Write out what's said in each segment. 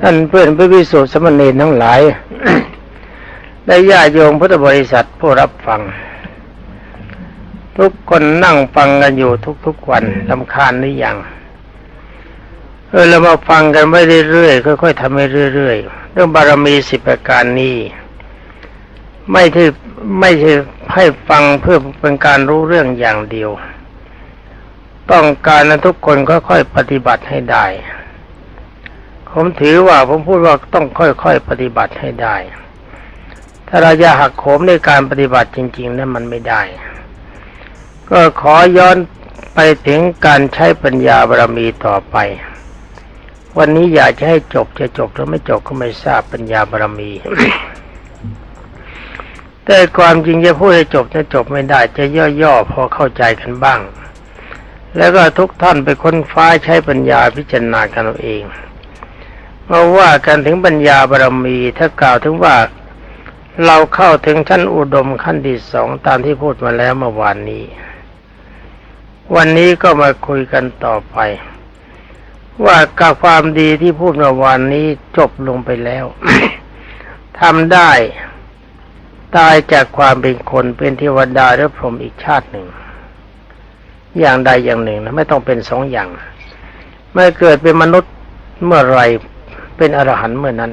ท่านเพื่อนพระวิสุทธิสมณีทั้งหลายได้ญาติโยมพุทธบริษัทผู้รับฟัง ทุกคนนั่งฟังกันอยู่ทุกๆวันลำคาญหรือยังเออเรามาฟังกันไม่เรื่อยๆค่อยๆทำไปเรื่อยๆเรื่องบารมีสิบประการนี้ไม่ใช่ไม่ใช่ให้ฟังเพื่อเป็นการรู้เรื่องอย่างเดียว ต้องการทุกคนค่อยๆปฏิบัติให้ได้ ผมถือว่าผมพูดว่าต้องค่อยๆปฏิบัติให้ได้ ถ้าเราจะหักโหมในการปฏิบัติจริงๆนั้นมันไม่ได้ ก็ขอย้อนไปถึงการใช้ปัญญาบารมีต่อไป วันนี้อยากจะให้จบจะจบหรือไม่จบก็ไม่ทราบปัญญาบารมีแต่ความจริงจะพูดให้จบจะจบไม่ได้ จะย่อๆพอเข้าใจกันบ้าง แล้วก็ทุกท่านไปค้นฟ้าใช้ปัญญาพิจารณากันเอาเอง มื่อว่ากันถึงปัญญาบารมี ถ้ากล่าวถึงว่า เราเข้าถึงชั้นอุดมขั้นที่สองตามที่พูดมาแล้วเมื่อวานนี้ วันนี้ก็มาคุยกันต่อไป ว่ากับความดีที่พูดเมื่อวานนี้จบลงไปแล้วทำได้ ตายจากความเป็นคนเป็นเทวดาหรือพรหมอีกชาติหนึ่ง อย่างใดอย่างหนึ่งนะไม่ต้องเป็นสองอย่าง เมื่อเกิดเป็นมนุษย์เมื่อไร เป็นอรหันต์เมื่อนั้น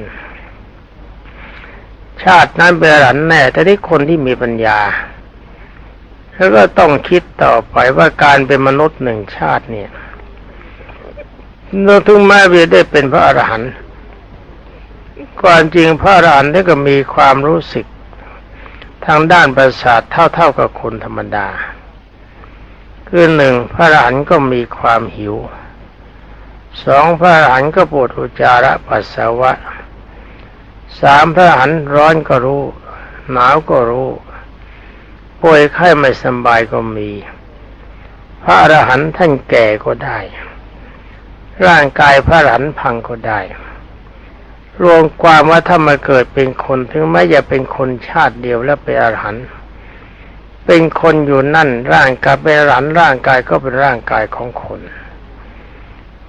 ชาตินั้นเป็นอรหันต์แน่ แต่ที่คนที่มีปัญญาแล้วก็ต้องคิดต่อไปว่าการเป็นมนุษย์หนึ่งชาติเนี่ยเราถึงแม้จะได้เป็นพระอรหันต์ความจริงพระอรหันต์ก็มีความรู้สึกทางด้านประสาทเท่าๆกับคนธรรมดา คือหนึ่งพระอรหันต์ก็มีความหิว สองพระหันก็ปวดอุจจาระปัสสาวะสามพระหันร้อนก็รู้ หนาวก็รู้ ป่วยไข้ไม่สบายก็มี พระอรหันต์ท่านแก่ก็ได้ ร่างกายพระอรหันต์พังก็ได้ รวมความว่าถ้ามาเกิดเป็นคนถึงแม้จะเป็นคนชาติเดียวแล้วเป็นอรหันต์เป็นคนอยู่นั่นร่างกายเป็นอรหันต์ร่างกายก็เป็นร่างกายของคน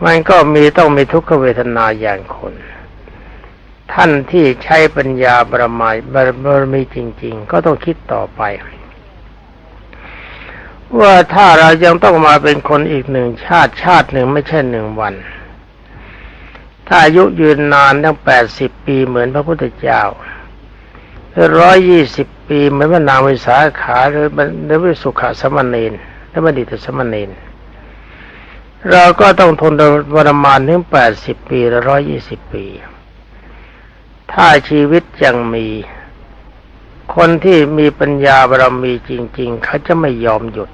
มันก็มีต้องมีทุกขเวทนาอย่างคน ท่านที่ใช้ปัญญาบารมายบารมีจริง ๆ ก็ต้องคิดต่อไป ว่าถ้าเรายังต้องมาเป็นคนอีกหนึ่งชาติชาติหนึ่งไม่ใช่หนึ่งวัน ถ้าอายุยืนนานตั้งแปดสิบปีเหมือนพระพุทธเจ้าหรือร้อยยี่สิบปีเหมือนพระนางวิสาขาหรือหรือวิสุขสมณีนหรือบัณฑิตสมณีน เราก็ต้องทนทรมานถึงแปดสิบปีร้อยยี่สิบปี ถ้าชีวิตยังมี คนที่มีปัญญาบารมีจริง ๆ เขาจะไม่ยอมหยุด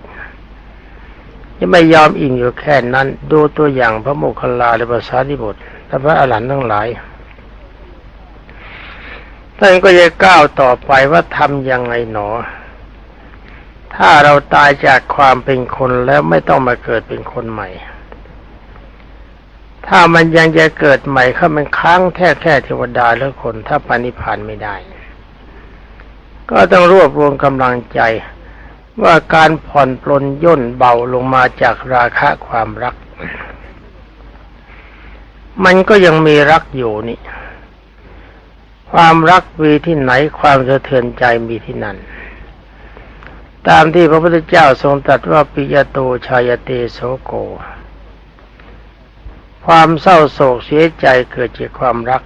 จะไม่ยอมอิ่มอยู่แค่นั้น ดูตัวอย่างพระโมคคัลลาและพระสารีบุตรและพระอรหันต์ทั้งหลายท่านก็จะก้าวต่อไปว่าทำยังไงหนอ ถ้าเราตายจากความเป็นคนแล้วไม่ต้องมาเกิดเป็นคนใหม่ ถ้ามันยังจะเกิดใหม่เขามันค้างแค่แค่เทวดาหรือคน ถ้าปานิพานไม่ได้ ก็ต้องรวบรวมกำลังใจว่าการผ่อนปลนย่นเบาลงมาจากราคะความรัก มันก็ยังมีรักอยู่นี่ ความรักมีที่ไหนความสะเทือนใจมีที่นั่น ตามที่พระพุทธเจ้าทรงตรัสว่าปิยโตชายเตโสโก ความเศร้าโศกเสียใจเกิดจากความรัก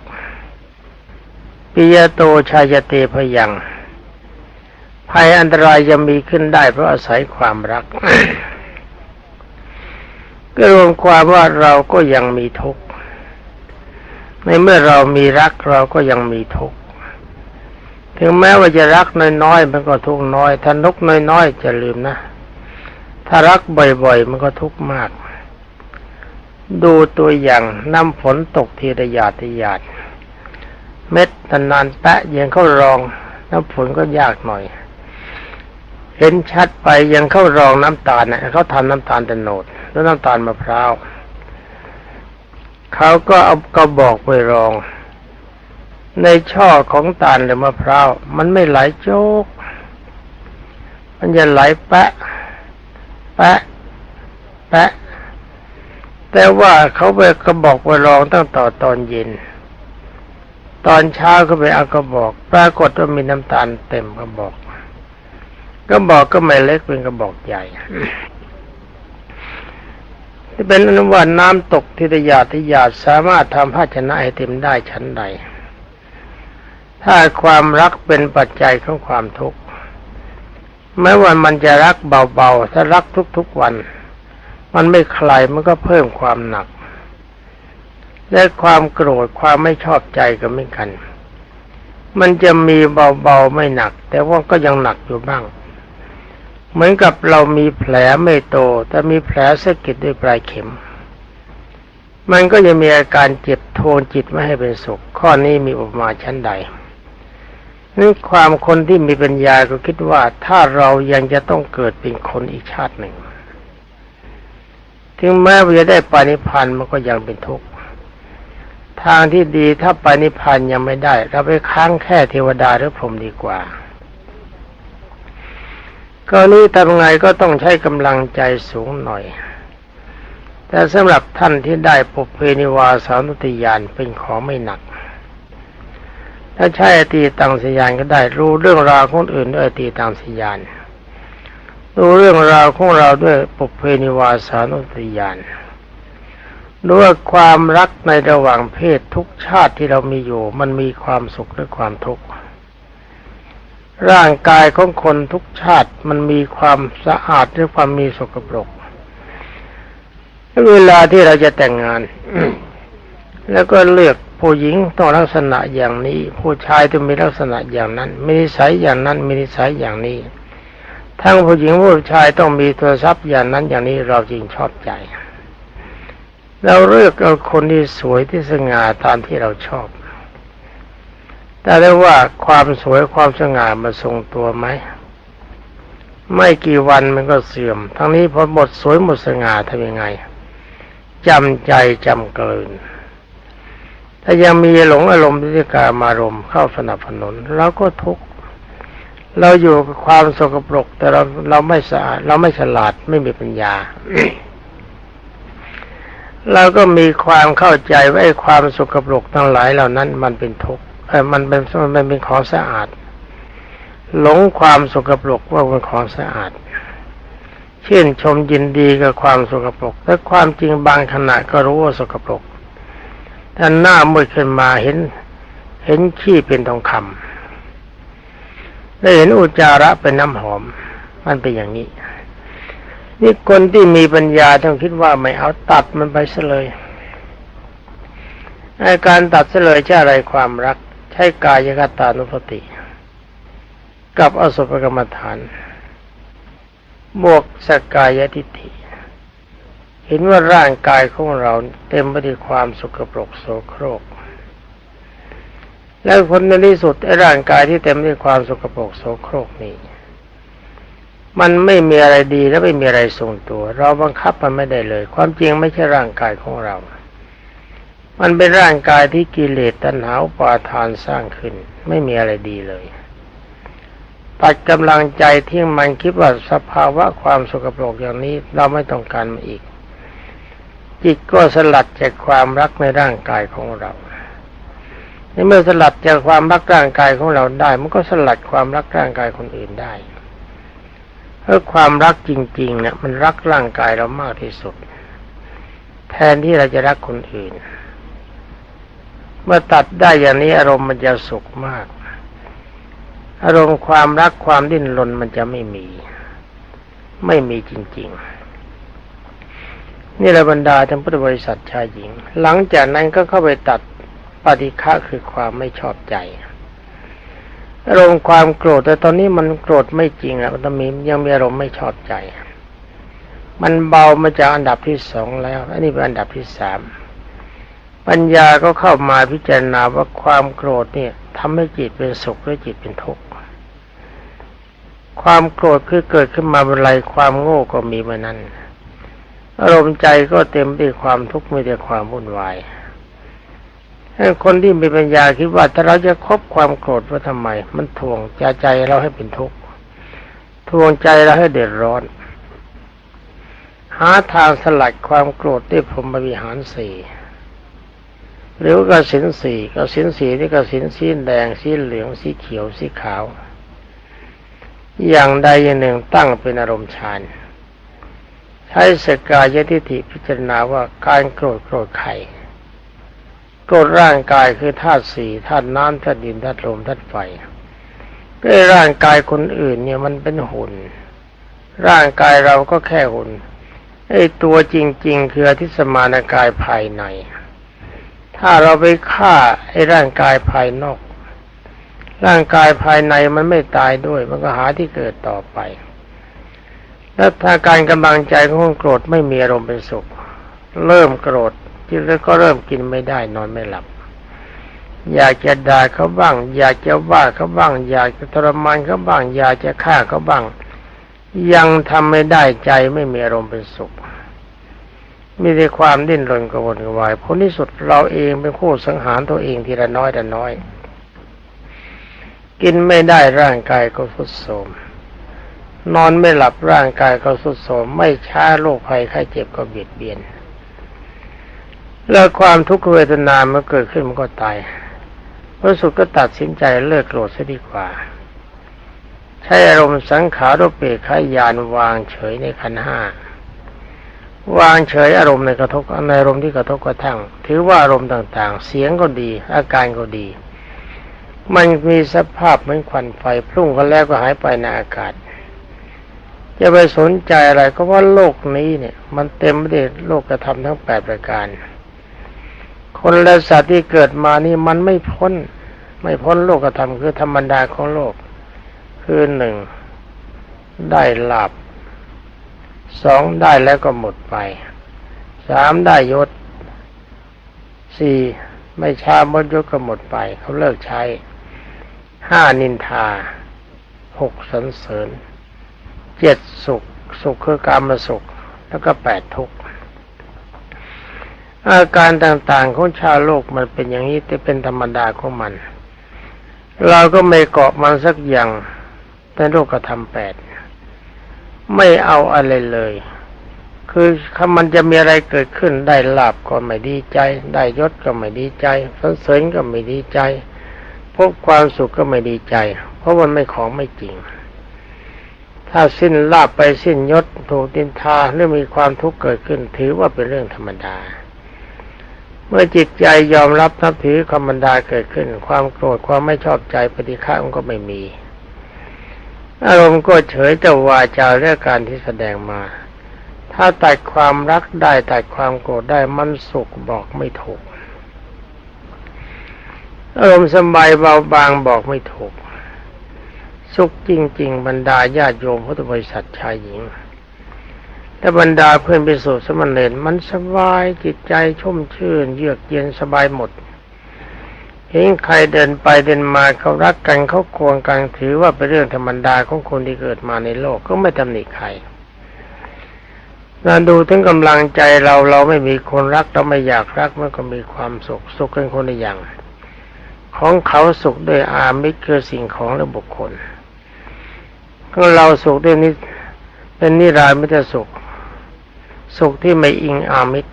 ปิยโตชายเตพยัง ภัยอันตรายจะมีขึ้นได้เพราะอาศัยความรัก ก็รวมความว่าเราก็ยังมีทุกข์ ในเมื่อเรามีรักเราก็ยังมีทุกข์ ถึงแม้ว่าจะรักน้อยๆมันก็ทุกข์น้อย ถ้านกน้อยๆจะลืมนะ ถ้ารักบ่อยๆมันก็ทุกข์มาก ดูตัวอย่างน้ำฝนตกทีระยาทียาด เม็ดนานๆแปะยังเข้ารอง น้ำฝนก็ยากหน่อย เห็นชัดไปยังเข้ารองน้ำตาลนะเขาทำน้ำตาลต่โนดแล้วน้ำตาลมะพร้าวเขาก็เอากระบอกไปรอง ในช่อของตาลหรือมะพร้าวมันไม่ไหลโจก มันจะไหลแปะ แปะ แปะ แต่ว่าเขาไปกระบอกไปรองตั้งต่อตอนเย็น ตอนเช้าก็ไปเอากระบอก ปรากฏว่ามีน้ำตาลเต็มกระบอกกระบอกก็ไม่เล็กเป็นกระบอกใหญ่ที่เป็นอนุวันน้ำตกที่ตยาทิยาสามารถทำภาชนะให้เต็มได้ชั้นใด ถ้าความรักเป็นปัจจัยของความทุกข์แม้ว่ามันจะรักเบาๆ ถ้ารักทุกๆวัน มันไม่คลายมันก็เพิ่มความหนัก และความโกรธความไม่ชอบใจก็ไม่กัน มันจะมีเบาๆไม่หนัก แต่ว่าก็ยังหนักอยู่บ้าง เหมือนกับเรามีแผลไม่โต แต่มีแผลสะกิดด้วยปลายเข็ม มันก็จะมีอาการเจ็บโทนจิตไม่ให้เป็นสุข ข้อนี้มีอุปมาชั้นใดนี่ความคนที่มีปัญญาก็คิดว่าถ้าเรายังจะต้องเกิดเป็นคนอีกชาติหนึ่ง ถึงแม้ว่าจะได้ปานิพันธ์มันก็ยังเป็นทุกข์ทางที่ดีถ้าปานิพันธ์ยังไม่ได้ เราไปค้างแค่เทวดาหรือพรหมดีกว่าก็นี้ทำไงก็ต้องใช้กำลังใจสูงหน่อย แต่สำหรับท่านที่ได้ปุเพนิวาสานุติยานเป็นของไม่หนัก ถ้าใช้อตีตังสยานก็ได้รู้เรื่องราวคนอื่นด้วยอตีตังสยาน รู้เรื่องราวของเราด้วยปุเพนิวาสานุติยานรู้ว่าความรักในระหว่างเพศทุกชาติที่เรามีอยู่ มันมีความสุขหรือความทุกข์ ร่างกายของคนทุกชาติมันมีความสะอาดหรือความมีสกปรกเวลาที่เราจะแต่งงาน แล้วก็เลือกผู้หญิงต้องลักษณะอย่างนี้ ผู้ชายต้องมีลักษณะอย่างนั้น มีนิสัยอย่างนั้น มีนิสัยอย่างนี้ ทั้งผู้หญิงผู้ชายต้องมีโทรศัพท์อย่างนั้นอย่างนี้เราจริงชอบใจ เราเลือกเอาคนที่สวยที่สง่าตามที่เราชอบ แต่ได้ว่าความสวยความสง่ามาทรงตัวไหมไม่กี่วันมันก็เสื่อม ทั้งนี้พอหมดสวยหมดสง่าทำยังไงจำใจจำเกิน ถ้ายังมีหลงอารมณ์ที่กามารมณ์เข้าสนับสนุนเราก็ทุกข์ เราอยู่กับความสกปรก แต่เราเราไม่สะอาดเราไม่ฉลาดไม่มีปัญญาเราก็มีความเข้าใจว่าไอ้ความสกปรกทั้งหลายเหล่านั้น มันเป็นทุกข์เออมันเป็นมันเป็นของสะอาด หลงความสกปรกว่าเป็นของสะอาดชื่นชมยินดีกับความสกปรกแต่ความจริงบางขณะก็รู้ว่าสกปรกแต่หน้ามืดขึ้นมาเห็น เห็นขี้เป็นทองคำ ได้เห็นอุจจาระเป็นน้ำหอม มันเป็นอย่างนี้ นี่คนที่มีปัญญาต้องคิดว่าไม่เอาตัดมันไปซะเลยอการตัดซะเลยใช่อะไรความรัก ใช้กายกตานุปติ กับอสุภกรรมฐาน บวกสกายทิฏฐิเห็นว่าร่างกายของเราเต็มไปด้วยความสกปรกโสโครก แล้วผลในที่สุดไอ้ร่างกายที่เต็มไปด้วยความสกปรกโสโครกนี้มันไม่มีอะไรดีและไม่มีอะไรทรงตัว เราบังคับมันไม่ได้เลย ความจริงไม่ใช่ร่างกายของเรา มันเป็นร่างกายที่กิเลสตัณหาปาทานสร้างขึ้น ไม่มีอะไรดีเลยตัดกำลังใจที่มันคิดว่าสภาวะความสกปรกอย่างนี้ เราไม่ต้องการมันอีก จิตก็สลัดจากความรักในร่างกายของเรา ในเมื่อสลัดจากความรักร่างกายของเราได้ มันก็สลัดความรักร่างกายคนอื่นได้เพราะความรักจริงๆเนี่ยมันรักร่างกายเรามากที่สุด แทนที่เราจะรักคนอื่น เมื่อตัดได้อย่างนี้อารมณ์มันจะสุขมาก อารมณ์ความรักความดิ้นรนมันจะไม่มี ไม่มีจริง ๆนี่แหละบรรดาท่านพุทธบริษัทชายหญิง หลังจากนั้นก็เข้าไปตัด ปฏิฆะคือความไม่ชอบใจอารมณ์ความโกรธแต่ตอนนี้มันโกรธไม่จริงอะมันมียังมีอารมณ์ไม่ชอบใจ มันเบามาจากอันดับที่สองแล้ว อันนี้เป็นอันดับที่สามปัญญาก็เข้ามาพิจารณาว่าความโกรธเนี่ยทำให้จิตเป็นสุขหรือจิตเป็นทุกข์ความโกรธคือเกิดขึ้นมาเป็นไรความโง่ก็มีมานั้น อารมณ์ใจก็เต็มไปด้วยความทุกข์ไม่ด้ความวุ่นวาย คนที่มีปัญญาคิดว่าถ้าเราจะคบความโกรธว่าทำไม มันทวงใจใจเราให้เป็นทุกข์ทวงใจเราให้เดือดร้อน หาทางสลัดความโกรธด้วยพรหมวิหารสี่หรือกสินสีกสินสีนี่กสินสีแดงสีเหลืองสีเขียวสีขาว อย่างใดอย่างหนึ่งตั้งเป็นอารมณ์ฌานใช้สกายทิฏฐิพิจารณาว่าการโกรธโกรธใคร กรธร่างกายคือธาตุสี่ธาตุน้ำธาตุดินธาตุลมธาตุไฟก็ร่างกายคนอื่นเนี่ยมันเป็นหุ่น ร่างกายเราก็แค่หุ่นไอ้ตัวจริง ๆ คืออธิสมานกายภายใน ถ้าเราไปฆ่าไอ้ร่างกายภายนอก ร่างกายภายในมันไม่ตายด้วย มันก็หาที่เกิดต่อไป แล้วถ้าการกำลังใจของคนโกรธไม่มีอารมณ์เป็นสุข เริ่มโกรธ ที่แล้วก็เริ่มกินไม่ได้นอนไม่หลับ อยากจะด่าเขาบ้าง อยากจะว่าเขาบ้าง อยากจะทรมานเขาบ้าง อยากจะฆ่าเขาบ้าง ยังทำไม่ได้ใจไม่มีอารมณ์เป็นสุขมีแต่ความดิ้นรนกระวนกระวายผลที่สุดเราเองเป็นผู้สังหารตัวเองทีละน้อยแต่น้อย กินไม่ได้ร่างกายก็ทุดโทรมนอนไม่หลับร่างกายก็สุดโทรมไม่ช้าโรคภัยไข้เจ็บก็เบียดเบียน แล้วความทุกขเวทนาเมื่อเกิดขึ้นมันก็ตายพระสุดก็ตัดสินใจเลิกโกรธซะดีกว่า ใช้อารมณ์สังขารเปกขายานวางเฉยในขันห้าวางเฉยอารมณ์ในกระทบในอารมณ์ที่กระทบกระทั่ง ถือว่าอารมณ์ต่างๆ เสียงก็ดี อาการก็ดี มันมีสภาพเหมือนควันไฟพุ่งกันแล้วก็หายไปในอากาศจะไปสนใจอะไรก็ว่าโลกนี้เนี่ย มันเต็มไปด้วยโลกกระทำทั้งแปดประการ คนและสัตว์ที่เกิดมานี่มันไม่พ้น ไม่พ้นโลกกระทำคือธรรมดาของโลก คือหนึ่งได้หลับสองได้แล้วก็หมดไปสามได้ยศสี่ไม่ช้ามดยศก็หมดไป เขาเลิกใช้ห้านินทาหกสรรเสริญเจ็ดสุข สุขคือการมาสุข แล้วก็แปดทุกข์ อาการต่างๆของชาวโลกมันเป็นอย่างนี้แต่เป็นธรรมดาของมัน เราก็ไม่เกาะมันสักอย่างในโลกธรรมแปดไม่เอาอะไรเลย คือคำมันจะมีอะไรเกิดขึ้นได้ลาบก็ไม่ดีใจ ได้ยศก็ไม่ดีใจสรรเสริญก็ไม่ดีใจ พบความสุขก็ไม่ดีใจ เพราะมันไม่ของไม่จริง ถ้าสิ้นลาบไปสิ้นยศถูกดินทาหรือมีความทุกข์เกิดขึ้น ถือว่าเป็นเรื่องธรรมดา เมื่อจิตใจยอมรับนับถือธรรดาเกิดขึ้น ความโกรธความไม่ชอบใจปฏิฆามันก็ไม่มี อารมณ์ก็เฉยแต่วาจาเรื่องการที่แสดงมา ถ้าตัดความรักได้ตัดความโกรธได้มันสุขบอกไม่ถูก อารมณ์สบายเบาบางบอกไม่ถูก สุขจริง ๆ บรรดาญาติโยมพุทธบริษัทชายหญิง แต่บรรดาเพื่อนไปสู่สมณเณรมันสบายจิตใจชุ่มชื่น เยือกเย็นสบายหมดเห็นใครเดินไปเดินมาเขารักกันเขาควงกันถือว่าเป็นเรื่องธรรมดาของคนที่เกิดมาในโลกก็ไม่ตำหนิใครเราดูถึงกำลังใจเราเราไม่มีคนรักเราไม่อยากรักมันก็มีความสุขสุขกันคนละอย่าง ของเขาสุขด้วยอามิตรคือสิ่งของและบุคคลก็เราสุขด้วยนิเป็นนิรายมิตรสุข สุขที่ไม่อิงอามิตร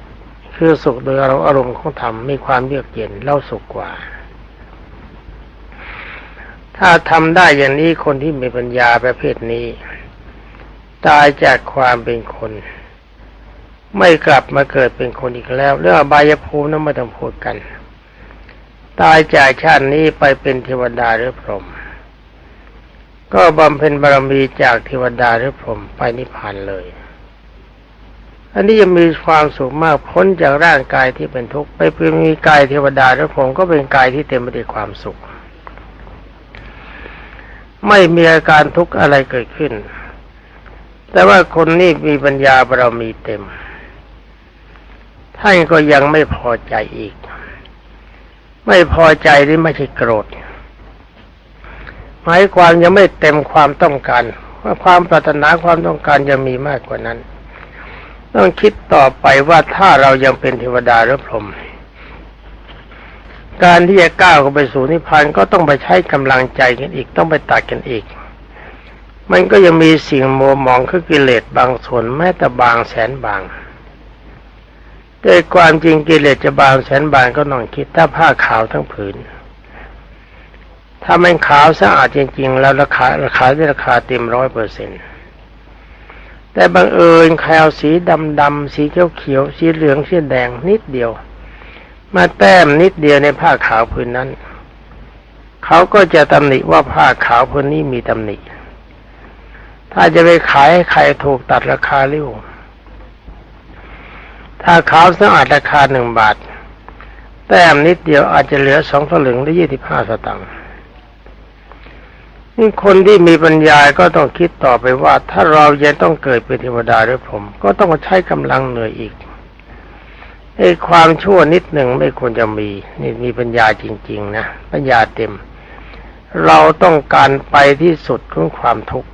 คือสุขโดยอารมณ์ของธรรมมีความเยือกเย็นเล่าสุขกว่า ถ้าทำได้อย่างนี้คนที่มีปัญญาประเภทนี้ ตายจากความเป็นคน ไม่กลับมาเกิดเป็นคนอีกแล้ว เรื่องอบายภูมินั้นไม่ต้องพูดกัน ตายจากชาตินี้ไปเป็นเทวดาหรือพรหมก็บำเพ็ญบารมีจากเทวดาหรือพรหมไปนิพพานเลย อันนี้จะมีความสุขมากพ้นจากร่างกายที่เป็นทุกข์ไปเป็นมีกายเทวดาหรือพรหมก็เป็นกายที่เต็มไปด้วยความสุข ไม่มีอาการทุกข์อะไรเกิดขึ้น แต่ว่าคนนี้มีปัญญาบารมีเต็มท่านก็ยังไม่พอใจอีก ไม่พอใจนี่ไม่ใช่โกรธหมายความยังไม่เต็มความต้องการว่าความปรารถนาความต้องการยังมีมากกว่านั้น ต้องคิดต่อไปว่าถ้าเรายังเป็นเทวดาหรือพรหมการที่จะก้าวเข้าไปสู่นิพพานก็ต้องไปใช้กำลังใจกันอีกต้องไปตัดกันอีก มันก็ยังมีสิ่งโมมองคือกิเลสบางส่วนแม้แต่บางแสนบางด้วยความจริงกิเลสจะบางแสนบางก็ต้องคิดถ้าผ้าขาวทั้งผืน ถ้ามันขาวสะอาดจริง ๆ แล้วราคาราคาได้ราคาเต็มร้อยเปอร์เซ็นต์ แต่บังเอิญใครเอาสีดำดำสีเขียวเขียวสีเหลืองสีแดงนิดเดียว มาแต้มนิดเดียวในผ้าขาวผืนนั้น เขาก็จะตำหนิว่าผ้าขาวผืนนี้มีตำหนิ ถ้าจะไปขายใครถูกตัดราคาเร็วถ้าขาวสะอาดราคาหนึ่งบาท แต้มนิดเดียวอาจจะเหลือสองสลึงหรือยี่สิบห้าสตางค์ นี่คนที่มีปัญญาก็ต้องคิดต่อไปว่า ถ้าเรายังต้องเกิดเป็นเทวดาด้วยผม ก็ต้องใช้กำลังเหนื่อยอีกไอ้ความชั่วนิดหนึ่งไม่ควรจะมีนี่มีปัญญาจริง ๆ นะปัญญาเต็ม เราต้องการไปที่สุดของความทุกข์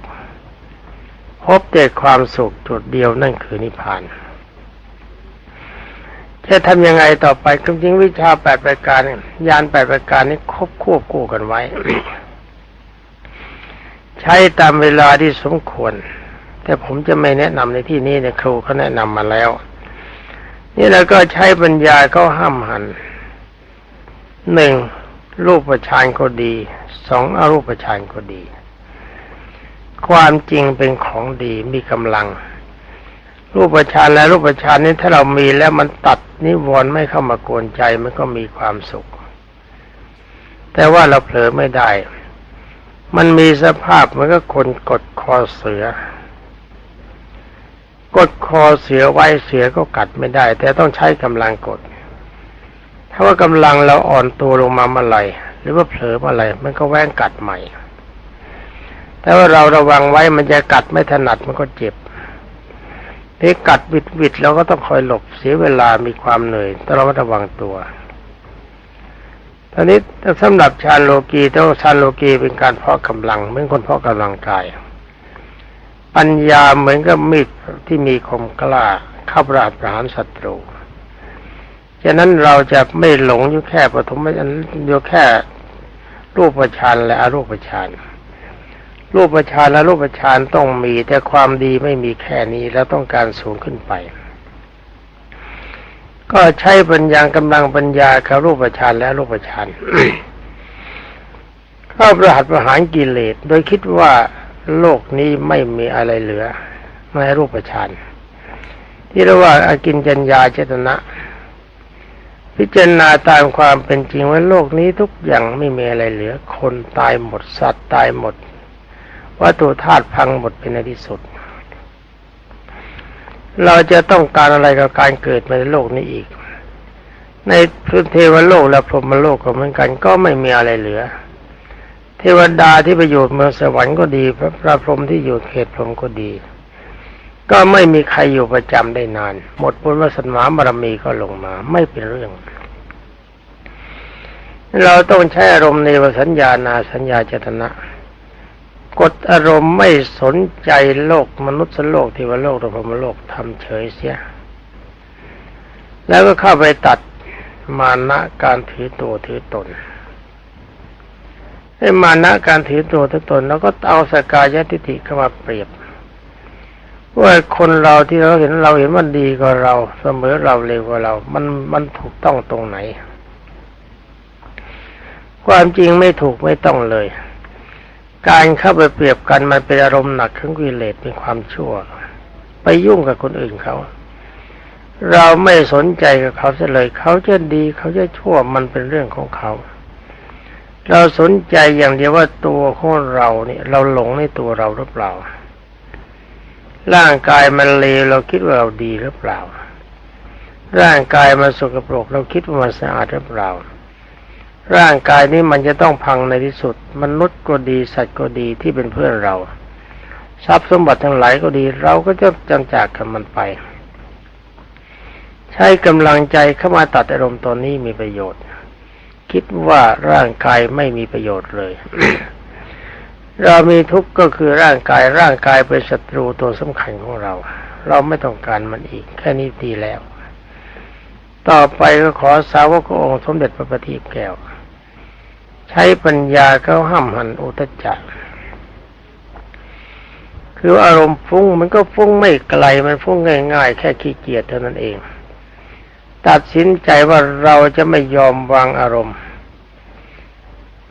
พบแต่ความสุขจุดเดียวนั่นคือนิพพานจะทำยังไงต่อไปจริงๆวิชาแปดประการยานแปดประการนี้ควบควบคู่กันไว้ ใช้ตามเวลาที่สมควร แต่ผมจะไม่แนะนำในที่นี้เนี่ยครูเขาแนะนำมาแล้ว นี่แล้วก็ใช้ปัญญาเขาห้ามหันหนึ่งรูปประชานก็ดีสองอรูปประชานก็ดี ความจริงเป็นของดีมีกำลัง รูปประชานและรูปประชานนี้ถ้าเรามีแล้วมันตัดนิวรณ์ไม่เข้ามากวนใจมันก็มีความสุข แต่ว่าเราเผลอไม่ได้ มันมีสภาพเหมือนกับคนกดคอเสือ กดคอเสือไว้เสือก็กัดไม่ได้ แต่ต้องใช้กำลังกด ถ้าว่ากำลังเราอ่อนตัวลงมาเมื่อไหร่หรือว่าเผลอเมื่อไหร่มันก็แว้งกัดใหม่ แต่ว่าเราระวังไว้มันจะกัดไม่ถนัดมันก็เจ็บนี่กัดวิดวิดเราก็ต้องคอยหลบเสียเวลามีความเหนื่อยต้องระมัดระวังตัว อนนี้สำหรับชาโลกีต้องชาโลกีเป็นการเพาะกำลังเหมือนคนเพาะกำลังกาย ปัญญาเหมือนกับมีดที่มีคมกล้าเข้าปราบประหารศัตรูฉะนั้นเราจะไม่หลงอยู่แค่ปฐมอยู่แค่รูปฌานและอรูปฌานรูปฌานและรูปฌานต้องมีแต่ความดีไม่มีแค่นี้แล้วต้องการสูงขึ้นไป ก็ใช้ปัญญากำลังปัญญากับรูปฌานและรูปฌานเข้าประหัตประหารกิเลสโดยคิดว่าโลกนี้ไม่มีอะไรเหลือในรูปฌานที่เรียกว่าอากินจัญญาเจตนะ พิจารณาตามความเป็นจริงว่าโลกนี้ทุกอย่างไม่มีอะไรเหลือ คนตายหมดสัตว์ตายหมดวัตถุธาตุพังหมดเป็นในที่สุด เราจะต้องการอะไรกับการเกิดในโลกนี้อีก ในพื้นเทวโลกและพรหมโลกก็เหมือนกันก็ไม่มีอะไรเหลือ เทวดาที่ไปอยู่เมืองสวรรค์ก็ดี พระพระพรหมที่อยู่เขตพรหมก็ดี ก็ไม่มีใครอยู่ประจำได้นาน หมดบุญวาสนาบารมีก็ลงมา ไม่เป็นเรื่อง เราต้องใช้อารมณ์ในวสัญญานาสัญญาเจตนะ กดอารมณ์ไม่สนใจโลกมนุษย์โลกที่ว่าโลกหรือพรมโลกทำเฉยเสีย แล้วก็เข้าไปตัดมานะการถือตัวถือตนไอ้มานะการถือตัวถือตน แล้วก็เอาสกายทิฏฐิเข้ามาเปรียบว่าคนเราที่เราเห็นเราเห็นมันดีกว่าเรา เสมอเราเร็วกว่าเรา มันมันถูกต้องตรงไหน ความจริงไม่ถูกไม่ต้องเลย การเข้าไปเปรียบกันมันเป็นอารมณ์หนักของกิเลสเป็นความชั่ว ไปยุ่งกับคนอื่นเขา เราไม่สนใจกับเขาเสียเลยเขาจะดีเขาจะชั่วมันเป็นเรื่องของเขา เราสนใจอย่างเดียวว่าตัวของเราเนี่ย เราหลงในตัวเราหรือเปล่า ร่างกายมันเลวเราคิดว่าเราดีหรือเปล่า ร่างกายมันสกปรกเราคิดว่ามันสะอาดหรือเปล่า ร่างกายนี้มันจะต้องพังในที่สุด มนุษย์ก็ดีสัตว์ก็ดีที่เป็นเพื่อนเรา ทรัพย์สมบัติทั้งหลายก็ดี เราก็จะจังจากกับมันไป ใช้กำลังใจเข้ามาตัดอารมณ์ตอนนี้มีประโยชน์ คิดว่าร่างกายไม่มีประโยชน์เลย เรามีทุกข์ก็คือร่างกายร่างกายเป็นศัตรูตัวสำคัญของเรา เราไม่ต้องการมันอีก แค่นี้ดีแล้ว ต่อไปก็ขอสาวกองค์สมเด็จพระบัณฑิตแก้ว ใช้ปัญญาเขาห้ามหันอุตจักคืออารมณ์ฟุ้งมันก็ฟุ้งไม่ไกลมันฟุ้งง่าย ๆ แค่ขี้เกียจเท่านั้นเอง ตัดสินใจว่าเราจะไม่ยอมวางอารมณ์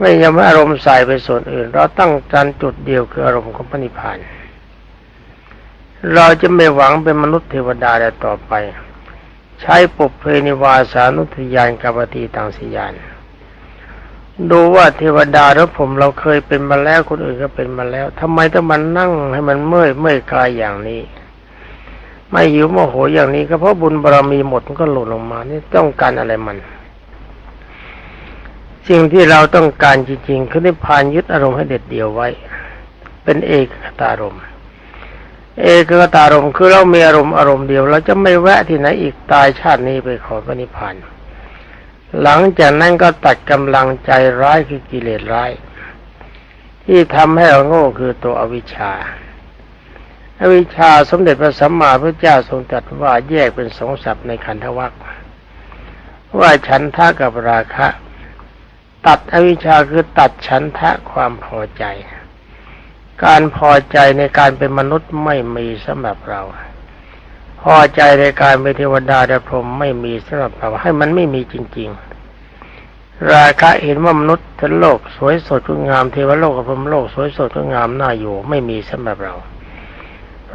ไม่ยอมให้อารมณ์ใส่ไปส่วนอื่น เราตั้งจันจุดเดียวคืออารมณ์ของพระนิพพานเราจะไม่หวังเป็นมนุษย์เทวดาแต่ต่อไป ใช้ปุเพนิวาสานุทยานกับปฏิตังสยาน ดูว่าเทวดาแล้วผมเราเคยเป็นมาแล้วคนอื่นก็เป็นมาแล้วทำไมต้องมานั่งให้มันเมื่อยเมื่อยกายอย่างนี้ ไม่หิวโมโหอย่างนี้ก็เพราะบุญบารรมีหมดมันก็หล่นลงมานี่ต้องการอะไรมันสิ่งที่เราต้องการจริงๆคือนิพพานยึดอารมณ์ให้เด็ดเดี่ยวไว้ เป็นเอกคตารมณ์เอกคตารมณ์คือเรามีอารมณ์อารมณ์เดียว เราจะไม่แวะที่ไหนอีกตายชาตินี้ไปขอพระนิพพาน หลังจากนั้นก็ตัดกำลังใจร้ายคือกิเลสร้าย ที่ทำให้เราโง่คือตัวอวิชชาอวิชชาสมเด็จพระสัมมาพุทธเจ้าทรงตรัสว่าแยกเป็นสองศัพท์ในขันธวัคว่าฉันทะกับราคะ ตัดอวิชชาคือตัดฉันทะความพอใจ การพอใจในการเป็นมนุษย์ไม่มีสำหรับเรา พอใจในการเป็นเทวดาและพรหมไม่มีสำหรับเราให้มันไม่มีจริง ๆ ราคะเห็นว่ามนุษย์ทั้งโลก สวยสดงดงามเทวโลกกับพรหมโลก สวยสดงดงามน่าอยู่ ไม่มีสำหรับเรา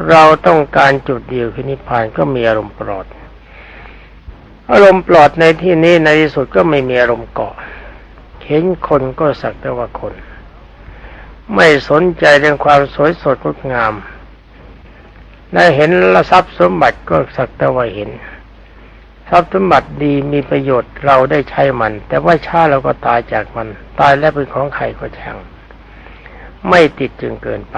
เราต้องการจุดเดียวคือนิพพานก็มีอารมณ์ปลอด อารมณ์ปลอดในที่นี้ในที่สุดก็ไม่มีอารมณ์เกาะเห็นคนก็สักแต่ว่าคน ไม่สนใจเรื่องความสวยสดงดงาม ได้เห็นละทรัพย์สมบัติก็สักแต่ว่าเห็น ทรัพย์สมบัติดีมีประโยชน์เราได้ใช้มัน แต่ว่าชาเราก็ตายจากมัน ตายแล้วเป็นของใครก็ช่าง ไม่ติดจึงเกินไป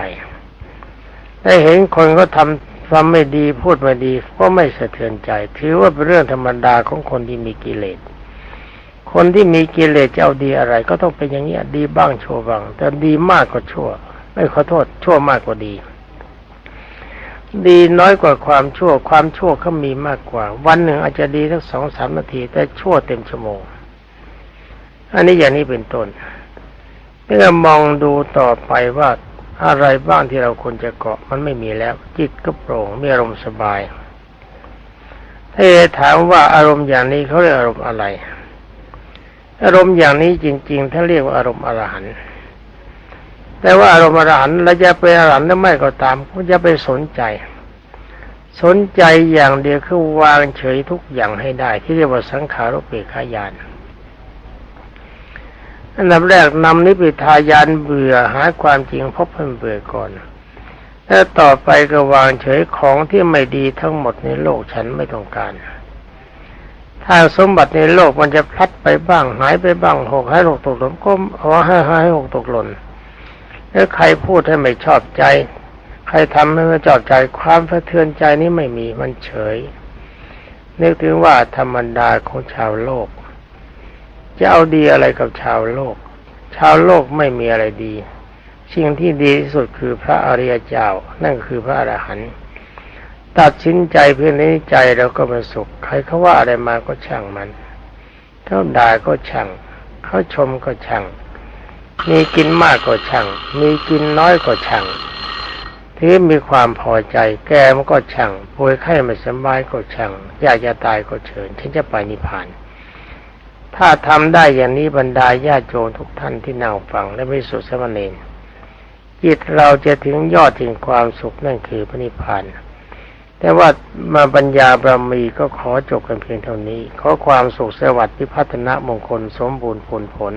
ได้เห็นคนก็ทำทำไม่ดีพูดไม่ดีก็ไม่สะเทือนใจ ถือว่าเป็นเรื่องธรรมดาของคนที่มีกิเลส คนที่มีกิเลสจะเอาดีอะไร ก็ต้องเป็นอย่างนี้ยดีบ้างชั่วบ้าง แต่ดีมากกว่าชั่ว ไม่ขอโทษชั่วมากกว่าดี ดีน้อยกว่าความชั่ว ความชั่วเขามีมากกว่า วันหนึ่งอาจจะดีสักสองสามนาที แต่ชั่วเต็มชั่วโมง อันนี้อย่างนี้เป็นต้นเมื่อมองดูต่อไปว่าอะไรบ้างที่เราควรจะเกาะมันไม่มีแล้ว จิตก็โปร่งมีอารมณ์สบาย ถ้าถามว่าอารมณ์อย่างนี้เขาเรียกอารมณ์อะไร อารมณ์อย่างนี้จริง ๆ ถ้าเรียกว่าอารมณ์อรหันต์ แต่ว่าอารมณ์อรหันต์เราจะเป็นอรหันต์หรือไม่ก็ตามก็จะไปสนใจ สนใจอย่างเดียวคือวางเฉยทุกอย่างให้ได้ ที่เรียกว่าสังขารุปเปขายานอันดับแรกนำนิพพิทายานเบื่อหาความจริงพบเพิ่มเบื่อก่อนแล้วต่อไปก็วางเฉยของที่ไม่ดีทั้งหมดในโลกฉันไม่ต้องการ ถ้าสมบัติในโลกมันจะพลัดไปบ้างหายไปบ้างหกให้หกตกหล่นก็เอาให้ให้หกตกหล่น แล้วใครพูดให้ไม่ชอบใจ ใครทำให้ไม่ชอบใจความสะเทือนใจนี้ไม่มีมันเฉย นึกถึงว่าธรรมดาของชาวโลก จะเอาดีอะไรกับชาวโลก ชาวโลกไม่มีอะไรดีสิ่งที่ดีที่สุดคือพระอริยเจ้า นั่นคือพระอรหันต์ตัดสินใจเพียงนี้ใจเราก็เป็นสุข ใครเขาว่าอะไรมาก็ช่างมันเขาด่าก็ช่างเขาชมก็ช่าง มีกินมากก็ช่าง มีกินน้อยก็ช่างที่มีความพอใจ แกมันก็ช่างป่วยไข้ไม่สบายก็ช่างอยากจะตายก็เชิญฉันจะไปนิพพาน ถ้าทำได้อย่างนี้บรรดาญาโยมทุกท่านที่นั่งฟังและไม่สุดสมณีจิตเราจะถึงยอดถึงความสุขนั่นคือพระนิพพานแต่ว่ามาปัญญาบารมีก็ขอจบกันเพียงเท่านี้ ขอความสุขสวัสดิ์พิพัฒนมงคลสมบูรณ์ผลผล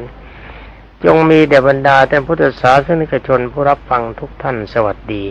จงมีแด่บรรดาแต่พุทธศาสนิกชนผู้รับฟังทุกท่านสวัสดี